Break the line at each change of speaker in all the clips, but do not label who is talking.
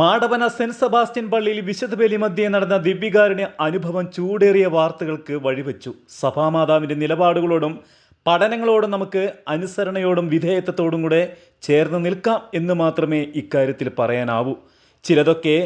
Madavana saint Sebastian പള്ളിയിൽ വിശുദ്ധ ബലി മധ്യേ നടന്ന ദിവ്യകാരുണ്യ അനുഭവം ചൂടേറിയ വാർത്തകൾക്ക് വഴിവെച്ചു. സഭാമാതാവിന്റെ നിലപാടുകളോടും പഠനങ്ങളോടും നമുക്ക് അനുസരണയോടും വിധേയത്വത്തോടും കൂടെ ചേർന്ന് നിൽക്കാം എന്ന് മാത്രമേ ഇക്കാര്യത്തിൽ പറയാനാവൂ. ചിലതൊക്കെ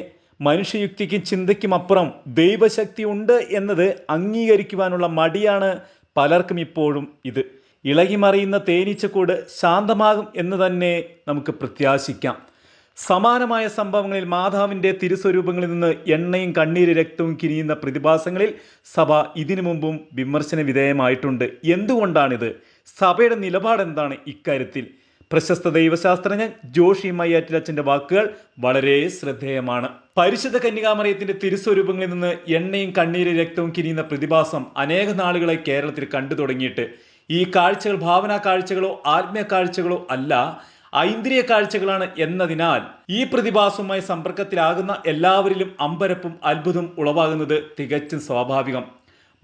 മനുഷ്യയുക്തിക്കും ചിന്തയ്ക്കും അപ്പുറം ദൈവശക്തി ഉണ്ട് എന്നത് അംഗീകരിക്കുവാനുള്ള മടിയാണ് പലർക്കും ഇപ്പോഴും ഇത്. ഇളകിമറിയുന്ന തേനീച്ചക്കൂട് ശാന്തമാകും എന്ന് തന്നെ നമുക്ക് പ്രത്യാശിക്കാം. സമാനമായ സംഭവങ്ങളിൽ മാതാവിന്റെ തിരുസ്വരൂപങ്ങളിൽ നിന്ന് എണ്ണയും കണ്ണീര് രക്തവും കിനിയുന്ന പ്രതിഭാസങ്ങളിൽ സഭ ഇതിനു മുമ്പും വിമർശന വിധേയമായിട്ടുണ്ട്. എന്തുകൊണ്ടാണിത്? സഭയുടെ നിലപാട് എന്താണ് ഇക്കാര്യത്തിൽ? പ്രശസ്ത ദൈവശാസ്ത്രജ്ഞൻ ജോഷി മയ്യാറ്റിലച്ചന്റെ വാക്കുകൾ വളരെ ശ്രദ്ധേയമാണ്. പരിശുദ്ധ കന്യകാമറിയത്തിന്റെ തിരുസ്വരൂപങ്ങളിൽ നിന്ന് എണ്ണയും കണ്ണീര് രക്തവും കിനിയുന്ന പ്രതിഭാസം അനേക നാളുകളെ കേരളത്തിൽ കണ്ടു തുടങ്ങിയിട്ട്. ഈ കാഴ്ചകൾ ഭാവനാ കാഴ്ചകളോ ആത്മീയ കാഴ്ചകളോ അല്ല ഐന്ദ്രിയ കാഴ്ചകളാണ് എന്നതിനാൽ ഈ പ്രതിഭാസവുമായി സമ്പർക്കത്തിലാകുന്ന എല്ലാവരിലും അമ്പരപ്പും അത്ഭുതവും ഉളവാകുന്നത് തികച്ചും സ്വാഭാവികം.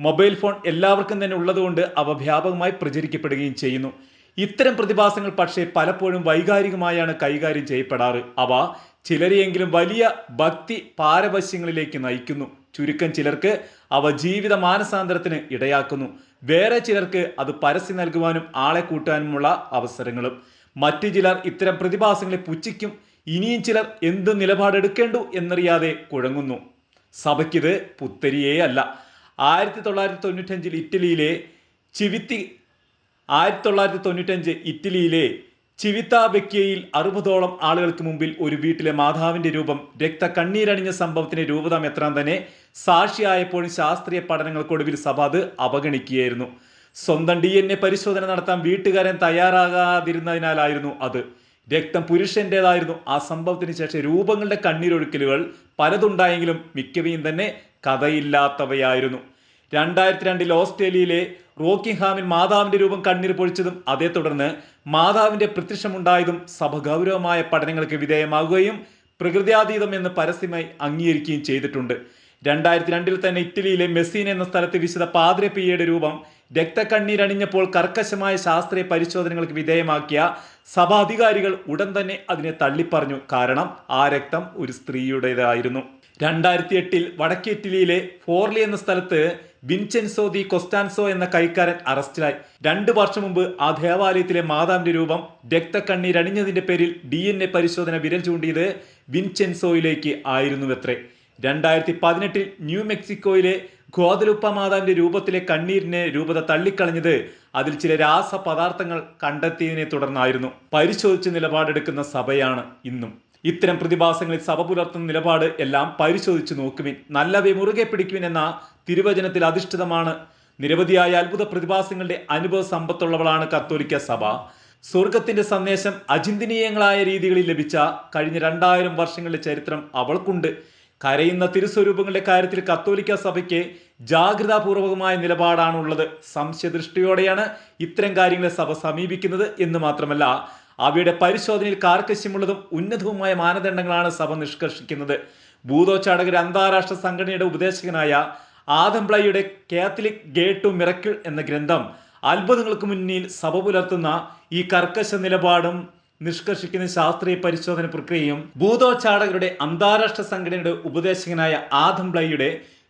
മൊബൈൽ ഫോൺ എല്ലാവർക്കും തന്നെ ഉള്ളതുകൊണ്ട് അവ വ്യാപകമായി പ്രചരിക്കപ്പെടുകയും ചെയ്യുന്നു. ഇത്തരം പ്രതിഭാസങ്ങൾ പക്ഷേ പലപ്പോഴും വൈകാരികമായാണ് കൈകാര്യം ചെയ്യപ്പെടാറ്. അവ ചിലരെയെങ്കിലും വലിയ ഭക്തി പാരവശ്യങ്ങളിലേക്ക് നയിക്കുന്നു. ചുരുക്കം ചിലർക്ക് അവ ജീവിത മാനസാന്തരത്തിന് ഇടയാക്കുന്നു. വേറെ ചിലർക്ക് അത് പരസ്യം നൽകുവാനും ആളെ കൂട്ടാനുമുള്ള അവസരങ്ങളും. മറ്റു ചിലർ ഇത്തരം പ്രതിഭാസങ്ങളെ പുച്ഛിക്കും ഇനിയും ചിലർ എന്ത് നിലപാടെടുക്കേണ്ടു എന്നറിയാതെ കുഴങ്ങുന്നു. സഭയ്ക്കിത് പുത്തരിയേ അല്ല ആയിരത്തി തൊള്ളായിരത്തി തൊണ്ണൂറ്റഞ്ചിൽ ഇറ്റലിയിലെ ചിവിത്തി ആയിരത്തി തൊള്ളായിരത്തി തൊണ്ണൂറ്റഞ്ച് ഇറ്റലിയിലെ ചിവിത്ത വെക്കിയയിൽ അറുപതോളം ആളുകൾക്ക് മുമ്പിൽ ഒരു വീട്ടിലെ മാതാവിന്റെ രൂപം രക്ത കണ്ണീരണിഞ്ഞ സംഭവത്തിന്റെ രൂപത മെത്രാൻ തന്നെ സാക്ഷിയായപ്പോഴും ശാസ്ത്രീയ പഠനങ്ങൾക്കൊടുവിൽ സഭ അത് അവഗണിക്കുകയായിരുന്നു. സ്വന്തം ഡി എൻ എ പരിശോധന നടത്താൻ വീട്ടുകാരൻ തയ്യാറാകാതിരുന്നതിനാലായിരുന്നു അത്. രക്തം പുരുഷന്റേതായിരുന്നു. ആ സംഭവത്തിന് ശേഷം രൂപങ്ങളുടെ കണ്ണീരൊഴുക്കലുകൾ പലതുണ്ടായെങ്കിലും മിക്കവയും തന്നെ കഥയില്ലാത്തവയായിരുന്നു. രണ്ടായിരത്തി രണ്ടിൽ ഓസ്ട്രേലിയയിലെ റോക്കിംഗ്ഹാമിൽ മാതാവിന്റെ രൂപം കണ്ണീർ പൊഴിച്ചതും അതേ തുടർന്ന് മാതാവിന്റെ പ്രത്യക്ഷമുണ്ടായതും സഭ ഗൗരവമായ പഠനങ്ങൾക്ക് വിധേയമാകുകയും പ്രകൃതിയാതീതം എന്ന് പരസ്യമായി അംഗീകരിക്കുകയും ചെയ്തിട്ടുണ്ട്. രണ്ടായിരത്തി രണ്ടിൽ തന്നെ ഇറ്റലിയിലെ മെസ്സീൻ എന്ന സ്ഥലത്ത് വിശുദ്ധ പാദ്രപ്പിയയുടെ രൂപം രക്തക്കണ്ണീരണിഞ്ഞപ്പോൾ കർക്കശമായ ശാസ്ത്രീയ പരിശോധനകൾക്ക് വിധേയമാക്കിയ സഭാധികാരികൾ ഉടൻ തന്നെ അതിനെ തള്ളിപ്പറഞ്ഞു. കാരണം ആ രക്തം ഒരു സ്ത്രീയുടേതായിരുന്നു. രണ്ടായിരത്തി എട്ടിൽ വടക്കേ ഇറ്റലിയിലെ ഫോർലി എന്ന സ്ഥലത്ത് വിൻചെൻസോ ദി കൊസ്റ്റാൻസോ എന്ന കൈക്കാരൻ അറസ്റ്റിലായി. രണ്ടു വർഷം മുമ്പ് ആ ദേവാലയത്തിലെ മാതാവിന്റെ രൂപം രക്തക്കണ്ണീരണിഞ്ഞതിന്റെ പേരിൽ ഡി എൻ എ പരിശോധന വിരൽ ചൂണ്ടിയത് വിൻചെൻസോയിലേക്ക് ആയിരുന്നുവത്രേ. രണ്ടായിരത്തി പതിനെട്ടിൽ ന്യൂ മെക്സിക്കോയിലെ ഗോതലുപ്പ മാതാവിന്റെ രൂപത്തിലെ കണ്ണീരിനെ രൂപത തള്ളിക്കളഞ്ഞത് അതിൽ ചില രാസപദാർത്ഥങ്ങൾ കണ്ടെത്തിയതിനെ തുടർന്നായിരുന്നു. പരിശോധിച്ച് നിലപാടെടുക്കുന്ന സഭയാണ് ഇന്നും. ഇത്തരം പ്രതിഭാസങ്ങളിൽ സഭ പുലർത്തുന്ന നിലപാട് എല്ലാം പരിശോധിച്ച് നോക്കുവിൻ. നല്ലവയെ മുറുകെ പിടിക്കുവിൻ എന്ന തിരുവചനത്തിൽ അധിഷ്ഠിതമാണ്. നിരവധിയായ അത്ഭുത പ്രതിഭാസങ്ങളുടെ അനുഭവ സമ്പത്തുള്ളവളാണ് കത്തോലിക്ക സഭ. സ്വർഗത്തിന്റെ സന്ദേശം അചിന്തനീയങ്ങളായ രീതികളിൽ ലഭിച്ച കഴിഞ്ഞ രണ്ടായിരം വർഷങ്ങളുടെ ചരിത്രം അവൾക്കുണ്ട്. കരയുന്ന തിരുസ്വരൂപങ്ങളുടെ കാര്യത്തിൽ കത്തോലിക്ക സഭയ്ക്ക് ജാഗ്രതാപൂർവകമായ നിലപാടാണുള്ളത്. സംശയദൃഷ്ടിയോടെയാണ് ഇത്തരം കാര്യങ്ങളെ സഭ സമീപിക്കുന്നത് എന്ന് മാത്രമല്ല അവയുടെ പരിശോധനയിൽ കാർക്കശ്യമുള്ളതും ഉന്നതവുമായ മാനദണ്ഡങ്ങളാണ് സഭ നിഷ്കർഷിക്കുന്നത്. ഭൂതോച്ചാടകർ അന്താരാഷ്ട്ര സംഘടനയുടെ ഉപദേശകനായ ആദംപ്ലയുടെ കാത്തലിക് ഗേറ്റ് ടു മിറക്കിൾ എന്ന ഗ്രന്ഥം അത്ഭുതങ്ങൾക്ക് മുന്നിൽ സഭ പുലർത്തുന്ന ഈ കർക്കശ നിലപാടും നിഷ്കർഷിക്കുന്ന ശാസ്ത്രീയ പരിശോധന പ്രക്രിയയും ഭൂതോച്ചാടകരുടെ അന്താരാഷ്ട്ര സംഘടനയുടെ ഉപദേശകനായ ആദം ബ്ലൈയുടെ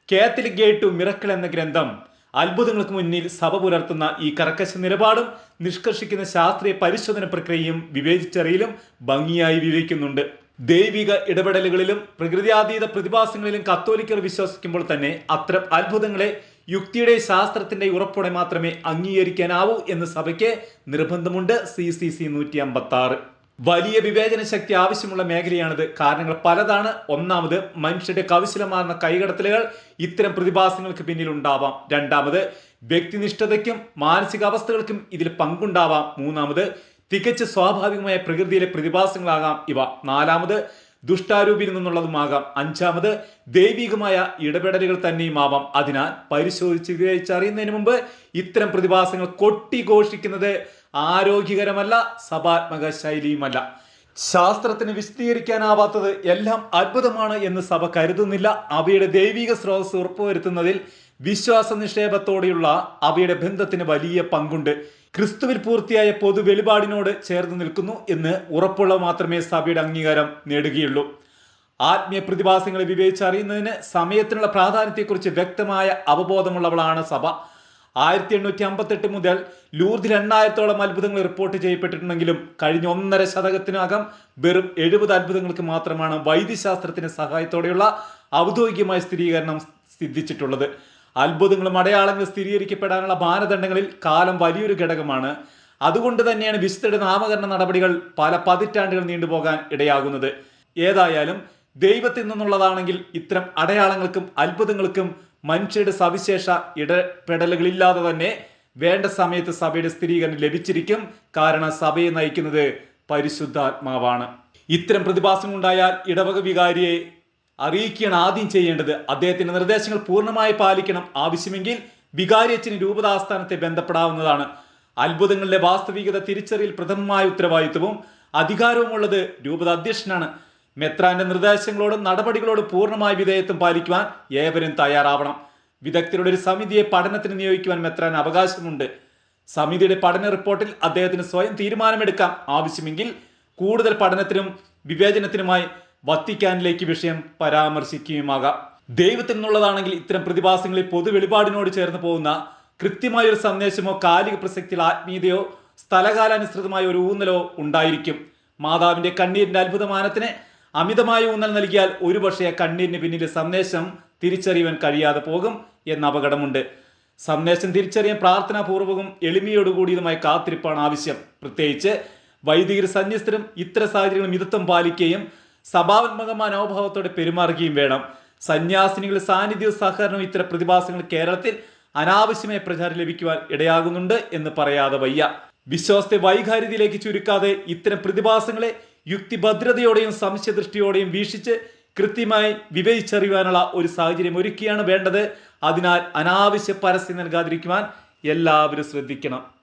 കാത്തലിക് ഗേറ്റ് ടു മിറക്കിൾ എന്ന ഗ്രന്ഥം അത്ഭുതങ്ങൾക്ക് മുന്നിൽ സഭ പുലർത്തുന്ന ഈ കർക്കശ നിലപാടും നിഷ്കർഷിക്കുന്ന ശാസ്ത്രീയ പരിശോധന പ്രക്രിയയും വിവേചിച്ചറിയിലും ഭംഗിയായി വിവരിക്കുന്നുണ്ട്. ദൈവിക ഇടപെടലുകളിലും പ്രകൃതിയാതീത പ്രതിഭാസങ്ങളിലും കത്തോലിക്കർ വിശ്വസിക്കുമ്പോൾ തന്നെ അത്തരം അത്ഭുതങ്ങളെ യുക്തിയുടെ ശാസ്ത്രത്തിന്റെ ഉറപ്പോടെ മാത്രമേ അംഗീകരിക്കാനാവൂ എന്ന് സഭയ്ക്ക് നിർബന്ധമുണ്ട് സി സി സി നൂറ്റി അമ്പത്തി ആറ് വലിയ വിവേചന ശക്തി ആവശ്യമുള്ള മേഖലയാണിത്. കാരണങ്ങൾ പലതാണ്. ഒന്നാമത് മനുഷ്യന്റെ കൗശലമാർന്ന കൈകടത്തലുകൾ ഇത്തരം പ്രതിഭാസങ്ങൾക്ക് പിന്നിൽ ഉണ്ടാവാം രണ്ടാമത് വ്യക്തിനിഷ്ഠതയ്ക്കും മാനസികാവസ്ഥകൾക്കും ഇതിൽ പങ്കുണ്ടാവാം. മൂന്നാമത് തികച്ച് സ്വാഭാവികമായ പ്രകൃതിയിലെ പ്രതിഭാസങ്ങളാകാം ഇവ. നാലാമത് ദുഷ്ടാരൂപിയിൽ നിന്നുള്ളതുമാകാം. അഞ്ചാമത് ദൈവികമായ ഇടപെടലുകൾ തന്നെയുമാവാം. അതിനാൽ പരിശോധിച്ച് വിവേചിച്ചറിയുന്നതിന് മുമ്പ് ഇത്തരം പ്രതിഭാസങ്ങൾ കൊട്ടിഘോഷിക്കുന്നത് ആരോഗ്യകരമല്ല സഭാത്മക ശൈലിയുമല്ല ശാസ്ത്രത്തിന് വിശദീകരിക്കാനാവാത്തത് എല്ലാം അത്ഭുതമാണ് എന്ന് സഭ കരുതുന്നില്ല. അവയുടെ ദൈവിക സ്രോതസ് ഉറപ്പുവരുത്തുന്നതിൽ വിശ്വാസ നിക്ഷേപത്തോടെയുള്ള അവയുടെ ബന്ധത്തിന് വലിയ പങ്കുണ്ട്. ക്രിസ്തുവിൽ പൂർത്തിയായ പൊതു വെളിപാടിനോട് ചേർന്ന് നിൽക്കുന്നു എന്ന് ഉറപ്പുള്ള മാത്രമേ സഭയുടെ അംഗീകാരം നേടുകയുള്ളൂ. ആത്മീയ പ്രതിഭാസങ്ങളെ വിവേചിച്ചറിയുന്നതിന് സമയത്തിനുള്ള പ്രാധാന്യത്തെക്കുറിച്ച് വ്യക്തമായ അവബോധമുള്ളവളാണ് സഭ. ആയിരത്തി എണ്ണൂറ്റി അമ്പത്തെട്ട് മുതൽ ലൂർദിൽ എണ്ണായിരത്തോളം അത്ഭുതങ്ങൾ റിപ്പോർട്ട് ചെയ്യപ്പെട്ടിട്ടുണ്ടെങ്കിലും കഴിഞ്ഞ ഒന്നര ശതകത്തിനകം വെറും എഴുപത് അത്ഭുതങ്ങൾക്ക് മാത്രമാണ് വൈദ്യശാസ്ത്രത്തിന്റെ സഹായത്തോടെയുള്ള ഔദ്യോഗികമായ സ്ഥിരീകരണം സിദ്ധിച്ചിട്ടുള്ളത്. അത്ഭുതങ്ങളും അടയാളങ്ങളും സ്ഥിരീകരിക്കപ്പെടാനുള്ള മാനദണ്ഡങ്ങളിൽ കാലം വലിയൊരു ഘടകമാണ്. അതുകൊണ്ട് തന്നെയാണ് വിശുദ്ധയുടെ നാമകരണ നടപടികൾ പല പതിറ്റാണ്ടുകൾ നീണ്ടുപോകാൻ ഇടയാകുന്നത്. ഏതായാലും ദൈവത്തിൽ നിന്നുള്ളതാണെങ്കിൽ ഇത്തരം അടയാളങ്ങൾക്കും അത്ഭുതങ്ങൾക്കും മനുഷ്യരുടെ സവിശേഷ ഇടപെടലുകളില്ലാതെ തന്നെ വേണ്ട സമയത്ത് സഭയുടെ സ്ഥിരീകരണം ലഭിച്ചിരിക്കും. കാരണം സഭയെ നയിക്കുന്നത് പരിശുദ്ധാത്മാവാണ്. ഇത്തരം പ്രതിഭാസങ്ങളുണ്ടായാൽ ഇടവക വികാരിയെ അറിയിക്കുകയാണ് ആദ്യം ചെയ്യേണ്ടത്. അദ്ദേഹത്തിന്റെ നിർദ്ദേശങ്ങൾ പൂർണമായി പാലിക്കണം. ആവശ്യമെങ്കിൽ വികാരിയച്ഛന് രൂപതാസ്ഥാനത്തെ ബന്ധപ്പെടാവുന്നതാണ്. അത്ഭുതങ്ങളിലെ വാസ്തവികത തിരിച്ചറിയൽ പ്രഥമമായ ഉത്തരവാദിത്വവും അധികാരവുമുള്ളത് രൂപത അധ്യക്ഷനാണ്. മെത്രാന്റെ നിർദ്ദേശങ്ങളോടും നടപടികളോടും പൂർണമായ വിധേയത്വം പാലിക്കുവാൻ ഏവരും തയ്യാറാവണം. വിദഗ്ധരുടെ ഒരു സമിതിയെ പഠനത്തിന് നിയോഗിക്കുവാൻ മെത്രാൻ അവകാശമുണ്ട്. സമിതിയുടെ പഠന റിപ്പോർട്ടിൽ അദ്ദേഹത്തിന് സ്വയം തീരുമാനമെടുക്കാം. ആവശ്യമെങ്കിൽ കൂടുതൽ പഠനത്തിനും വിവേചനത്തിനുമായി വത്തിക്കാനിലേക്ക് വിഷയം പരാമർശിക്കുകയുമാകാം. ദൈവത്തിൽ നിന്നുള്ളതാണെങ്കിൽ ഇത്തരം പ്രതിഭാസങ്ങളിൽ പൊതു വെളിപാടിനോട് ചേർന്ന് പോകുന്ന കൃത്യമായ ഒരു സന്ദേശമോ കാലിക പ്രസക്തിയിൽ ആത്മീയതയോ സ്ഥലകാലാനുസൃതമായ ഒരു ഊന്നലോ ഉണ്ടായിരിക്കും. മാതാവിന്റെ കണ്ണീരിന്റെ അത്ഭുതമാനത്തിന് അമിതമായ ഊന്നൽ നൽകിയാൽ ഒരുപക്ഷെ കണ്ണീരിന് പിന്നിലെ സന്ദേശം തിരിച്ചറിയുവാൻ കഴിയാതെ പോകും എന്ന അപകടമുണ്ട്. സന്ദേശം തിരിച്ചറിയാൻ പ്രാർത്ഥനാപൂർവകവും എളിമയോടുകൂടിയതുമായ കാത്തിരിപ്പാണ് ആവശ്യം. പ്രത്യേകിച്ച് വൈദികർ സന്യസ്തരും ഇത്തരം സാഹചര്യങ്ങൾ മിതത്വം പാലിക്കുകയും സഭാത്മക മനോഭാവത്തോടെ പെരുമാറുകയും വേണം. സന്യാസിനികളുടെ സാന്നിധ്യവും സഹകരണവും ഇത്തരം പ്രതിഭാസങ്ങൾ കേരളത്തിൽ അനാവശ്യമായ പ്രചാരം ലഭിക്കുവാൻ ഇടയാകുന്നുണ്ട് എന്ന് പറയാതെ വയ്യ. വിശ്വാസത്തെ വൈകാര്യതയിലേക്ക് ചുരുക്കാതെ ഇത്തരം പ്രതിഭാസങ്ങളെ യുക്തിഭദ്രതയോടെയും സംശയദൃഷ്ടിയോടെയും വീക്ഷിച്ച് കൃത്യമായി വിവേചിച്ചറിയുവാനുള്ള ഒരു സാഹചര്യം ഒരുക്കിയാണ് വേണ്ടത്. അതിനാൽ അനാവശ്യ പരസ്യം നൽകാതിരിക്കുവാൻ എല്ലാവരും ശ്രദ്ധിക്കണം.